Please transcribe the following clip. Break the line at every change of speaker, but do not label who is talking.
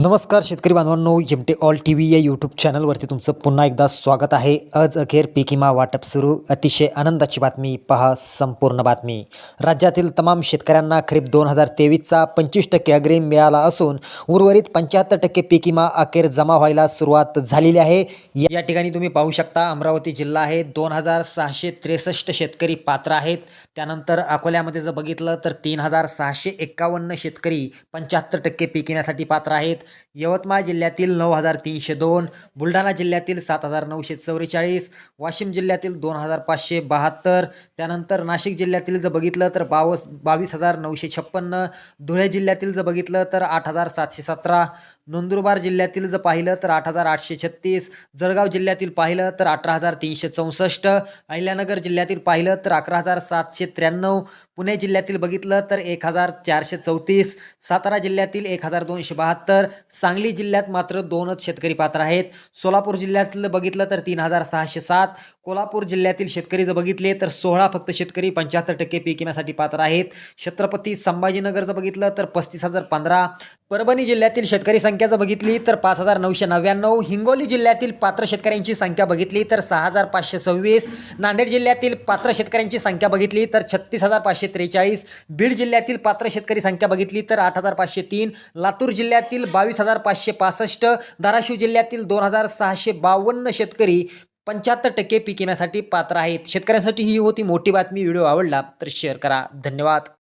नमस्कार शेतकरी बांधवांनो M T all T V या यूट्यूब चॅनलवरती तुमचं पुन्हा एकदा स्वागत आहे. आज अखेर पिकिमा वाटप सुरू. अतिशय आनंदाची बातमी पहा संपूर्ण बातमी. राज्यातील तमाम शेतकऱ्यांना खरीप दोन हजार तेवीसचा पंचवीस टक्के अग्रिम मिळाला असून उर्वरित पंच्याहत्तर टक्के पिकिमा अखेर जमा व्हायला सुरुवात झालेली आहे. या- ठिकाणी तुम्ही पाहू शकता अमरावती जिल्हा आहे. दोन हजार सहाशे त्रेसष्ट शेतकरी पात्र आहेत. त्यानंतर अकोल्यामध्ये जर बघितलं तर तीन हजार सहाशे एक्कावन्न शेतकरी पंच्याहत्तर टक्के पीक पात्र आहेत. यवतमाळ जिल्ह्यातील नऊ हजार तीनशे दोन बुलढाणा जिल्ह्यातील सात हजार नऊशे चौवेचाळीस वाशिम जिल्ह्यातील दोन हजार पाचशे बहात्तर त्यानंतर नाशिक जिल्ह्यातील जर बघितलं तर बावस बावीस हजार नऊशे छप्पन्न धुळे जिल्ह्यातील जर बघितलं तर आठ हजार सातशे सतरा नंदुरबार जिल्ह्यातील जर पाहिलं तर आठ हजार आठशे छत्तीस जळगाव जिल्ह्यातील पाहिलं तर अठरा हजार तीनशे चौसष्ट अहिल्यानगर जिल्ह्यातील पाहिलं तर अकरा हजार सातशे त्र्याण्णव पुणे जिल्ह्यातील बघितलं तर एक हजार चारशे चौतीस सातारा जिल्ह्यातील एक हजार दोनशे बहात्तर सांगली जिल्ह्यात मात्र दोनच शेतकरी पात्र आहेत. सोलापूर जिल्ह्यातलं बघितलं तर तीन हजार सहाशे सात कोल्हापूर जिल्ह्यातील शेतकरी जर बघितले तर सोळा फक्त शेतकरी पंच्याहत्तर टक्के पीक विम्यासाठी पात्र आहेत. छत्रपती संभाजीनगर जर बघितलं तर पस्तीस हजार पंधरा परभणी जिल्ह्यातील शेतकरी संख्या जर बघितली तर पाच हजार नऊशे नव्याण्णव हिंगोली जिल्ह्यातील पात्र शेतकऱ्यांची संख्या बघितली तर सहा हजार पाचशे सव्वीस नांदेड जिल्ह्यातील पात्र शेतकऱ्यांची संख्या बघितली तर छत्तीस हजार पाचशे त्रेचाळीस बीड जिल्ह्यातील पात्र शेतकरी संख्या बघितली तर आठ हजार पाचशे तीन लातूर जिल्ह्यातील बावीस हजार पाचशे पासष्ट धाराशिव जिल्ह्यातील दोन हजार सहाशे बावन्न शेतकरी पंच्याहत्तर टक्के पीक येण्यासाठी पात्र आहेत. शेतकऱ्यांसाठी ही होती मोठी बातमी. व्हिडिओ आवडला तर शेअर करा. धन्यवाद.